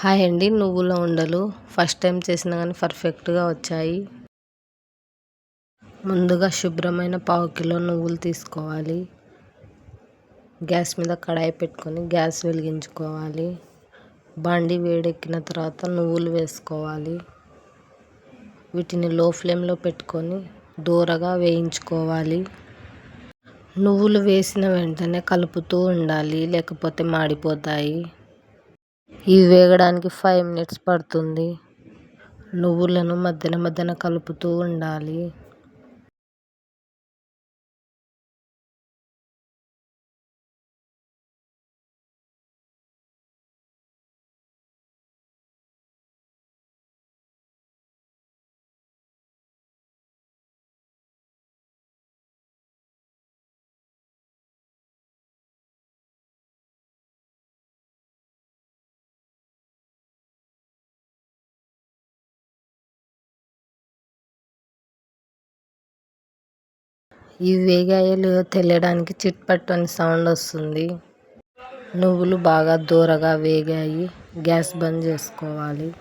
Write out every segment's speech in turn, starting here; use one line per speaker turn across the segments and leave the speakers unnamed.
Hi అండి. నువ్వుల ఉండలు ఫస్ట్ టైం చేసినా కానీ పర్ఫెక్ట్గా వచ్చాయి. ముందుగా శుభ్రమైన పావు కిలో నువ్వులు తీసుకోవాలి. గ్యాస్ మీద కడాయి పెట్టుకొని గ్యాస్ వెలిగించుకోవాలి. బండి వేడెక్కిన తర్వాత నువ్వులు వేసుకోవాలి. వీటిని లో ఫ్లేమ్లో పెట్టుకొని దూరగా వేయించుకోవాలి. నువ్వులు వేసిన వెంటనే కలుపుతూ ఉండాలి లేకపోతే మాడిపోతాయి. ఇవి వేగడానికి ఫైవ్ మినిట్స్ పడుతుంది. నువ్వులను మధ్యన మధ్యన కలుపుతూ ఉండాలి. ఈ వేగాయలు తెలియడానికి చిట్పట్ అని సౌండ్ వస్తుంది. నువ్వులు బాగా దూరగా వేగాయి. గ్యాస్ బంద్ చేసుకోవాలి.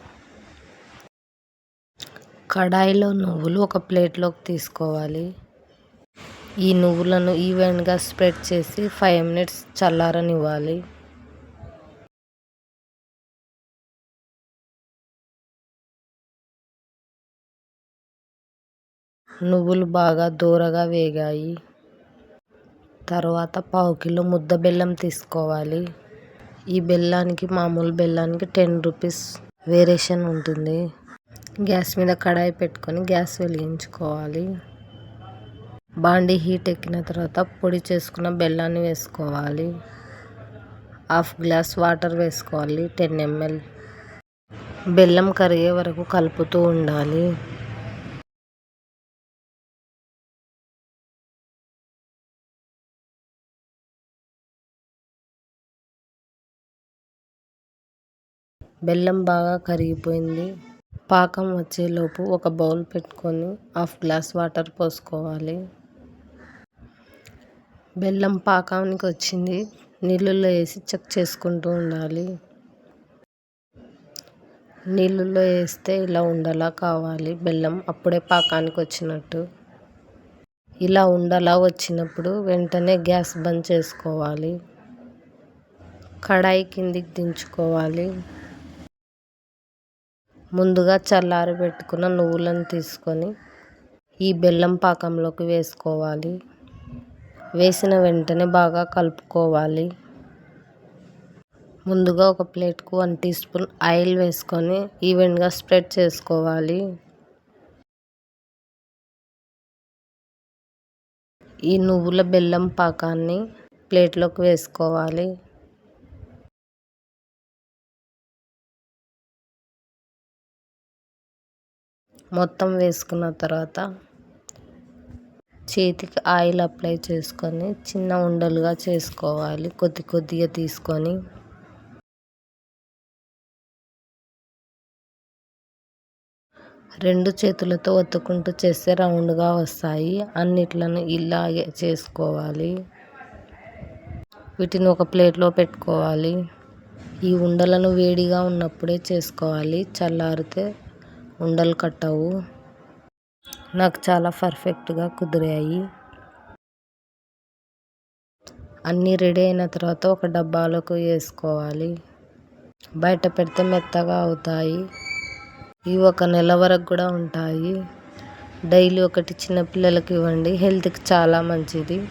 కడాయిలో నువ్వులు ఒక ప్లేట్లోకి తీసుకోవాలి. ఈ నువ్వులను ఈవెన్గా స్ప్రెడ్ చేసి ఫైవ్ మినిట్స్ చల్లారనివ్వాలి. నువ్వులు బాగా దోరగా వేగాయి. తర్వాత పావు కిలో ముద్ద బెల్లం తీసుకోవాలి. ఈ బెల్లానికి మామూలు బెల్లానికి టెన్ రూపీస్ వేరియేషన్ ఉంటుంది. గ్యాస్ మీద కడాయి పెట్టుకొని గ్యాస్ వెలిగించుకోవాలి. బాండి హీట్ ఎక్కిన తర్వాత పొడి చేసుకున్న బెల్లాన్ని వేసుకోవాలి. హాఫ్ గ్లాస్ వాటర్ వేసుకోవాలి టెన్ ఎంఎల్. బెల్లం కరిగే వరకు కలుపుతూ ఉండాలి. బెల్లం బాగా కరిగిపోయింది. పాకం వచ్చేలోపు ఒక బౌల్ పెట్టుకొని హాఫ్ గ్లాస్ వాటర్ పోసుకోవాలి. బెల్లం పాకానికి వచ్చింది. నీళ్ళల్లో వేసి చెక్ చేసుకుంటూ ఉండాలి. నీళ్ళల్లో వేస్తే ఇలా ఉండలా కావాలి. బెల్లం అప్పుడే పాకానికి వచ్చినట్టు. ఇలా ఉండలా వచ్చినప్పుడు వెంటనే గ్యాస్ బంద్ చేసుకోవాలి. కడాయి కిందికి దించుకోవాలి. ముందుగా చల్లారబెట్టుకున్న నువ్వులను తీసుకొని ఈ బెల్లం పాకంలోకి వేసుకోవాలి. వేసిన వెంటనే బాగా కలుపుకోవాలి. ముందుగా ఒక ప్లేట్కు వన్ టీ స్పూన్ ఆయిల్ వేసుకొని ఈవెన్గా స్ప్రెడ్ చేసుకోవాలి. ఈ నువ్వుల బెల్లం పాకాన్ని ప్లేట్లోకి వేసుకోవాలి. మొత్తం వేసుకున్న తర్వాత చేతికి ఆయిల్ అప్లై చేసుకొని చిన్న ఉండలుగా చేసుకోవాలి. కొద్ది కొద్దిగా తీసుకొని రెండు చేతులతో ఒత్తుకుంటూ చేస్తే రౌండ్గా వస్తాయి. అన్నిట్లను ఇలాగే చేసుకోవాలి. వీటిని ఒక ప్లేట్లో పెట్టుకోవాలి. ఈ ఉండలను వేడిగా ఉన్నప్పుడే చేసుకోవాలి. చల్లారితే ఉండలు కట్టవు. నాకు చాలా పర్ఫెక్ట్గా కుదిరాయి. అన్నీ రెడీ అయిన తర్వాత ఒక డబ్బాలోకి వేసుకోవాలి. బయట పెడితే మెత్తగా అవుతాయి. ఇవి ఒక నెల వరకు కూడా ఉంటాయి. డైలీ ఒకటి చిన్నపిల్లలకి ఇవ్వండి. హెల్త్కి చాలా మంచిది.